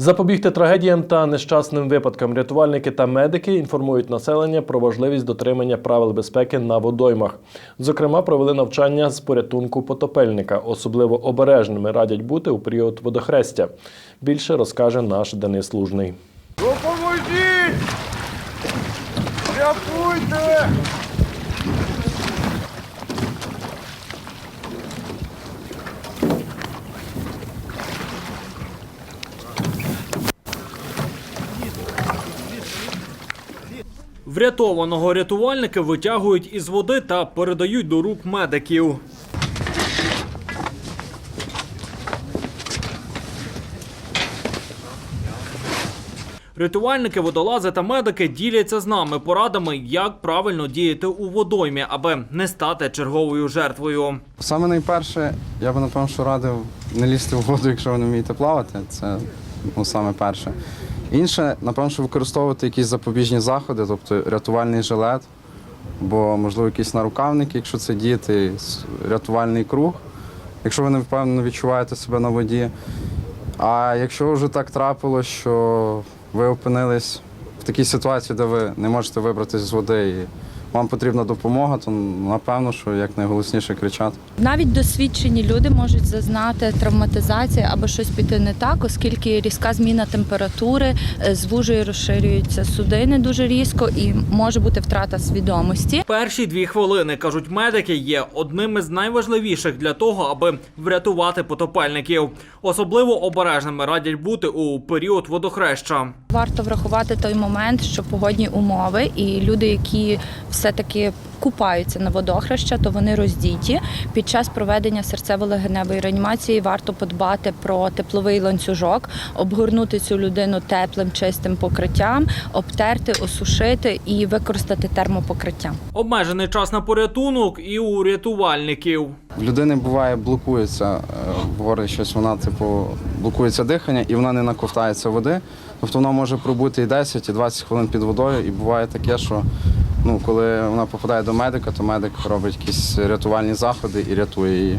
Запобігти трагедіям та нещасним випадкам рятувальники та медики інформують населення про важливість дотримання правил безпеки на водоймах. Зокрема, провели навчання з порятунку потопельника. Особливо обережними радять бути у період водохрестя. Більше розкаже наш Денис Лужний. Допоможіть! Рятуйте! Врятованого рятувальники витягують із води та передають до рук медиків. Рятувальники, водолази та медики діляться з нами порадами, як правильно діяти у водоймі, аби не стати черговою жертвою. Саме найперше, я би напевно, що радив не лізти в воду, якщо ви не вмієте плавати. Це ну, саме перше. Інше, напевно, що використовувати якісь запобіжні заходи, тобто рятувальний жилет, або, можливо, якісь нарукавники, якщо це діти, рятувальний круг, якщо ви не впевнено відчуваєте себе на воді. А якщо вже так трапилось, що ви опинились в такій ситуації, де ви не можете вибратися з води вам потрібна допомога, то напевно, що як найголосніше кричати. Навіть досвідчені люди можуть зазнати травматизації або щось піти не так, оскільки різка зміна температури е, звужує, розширюються судини дуже різко і може бути втрата свідомості. Перші дві хвилини, кажуть медики, є одним із найважливіших для того, аби врятувати потопельників. Особливо обережними радять бути у період водохреща. Варто врахувати той момент, що погодні умови і люди, які все-таки купаються на водохреща, то вони роздіті. Під час проведення серцево-легеневої реанімації варто подбати про тепловий ланцюжок, обгорнути цю людину теплим чистим покриттям, обтерти, осушити і використати термопокриття. Обмежений час на порятунок і у рятувальників. В людини буває блокується, е, говорить щось, вона типу блокується дихання і вона не наковтається води. Тобто вона може пробути і 10, і 20 хвилин під водою. І буває таке, що ну, коли вона попадає до медика, то медик робить якісь рятувальні заходи і рятує її.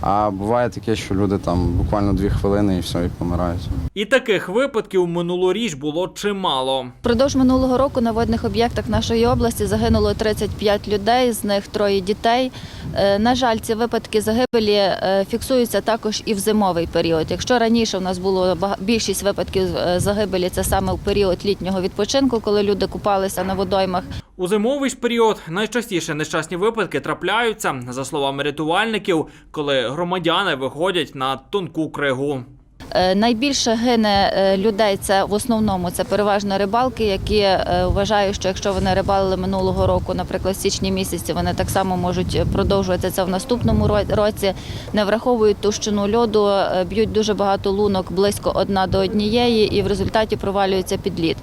А буває таке, що люди там буквально дві хвилини і все, і помирають. І таких випадків минулоріч було чимало. Впродовж минулого року на водних об'єктах нашої області загинуло 35 людей, з них троє дітей. Е, На жаль, ці випадки загибелі е, фіксуються також і в зимовий період. Якщо раніше у нас було більшість випадків е, загибелі, це саме в період літнього відпочинку, коли люди купалися на водоймах. У зимовий період найчастіше нещасні випадки трапляються, за словами рятувальників, коли громадяни виходять на тонку кригу. Е, Найбільше гине е, людей це в основному це переважно рибалки, які е, вважають, що якщо вони рибалили минулого року, наприклад, в січні місяці, вони так само можуть продовжувати це в наступному році. Не враховують товщину льоду, б'ють дуже багато лунок близько одна до однієї, і в результаті провалюються під лід.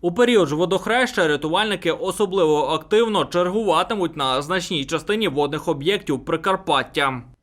У період ж водохреща рятувальники особливо активно чергуватимуть на значній частині водних об'єктів Прикарпаття.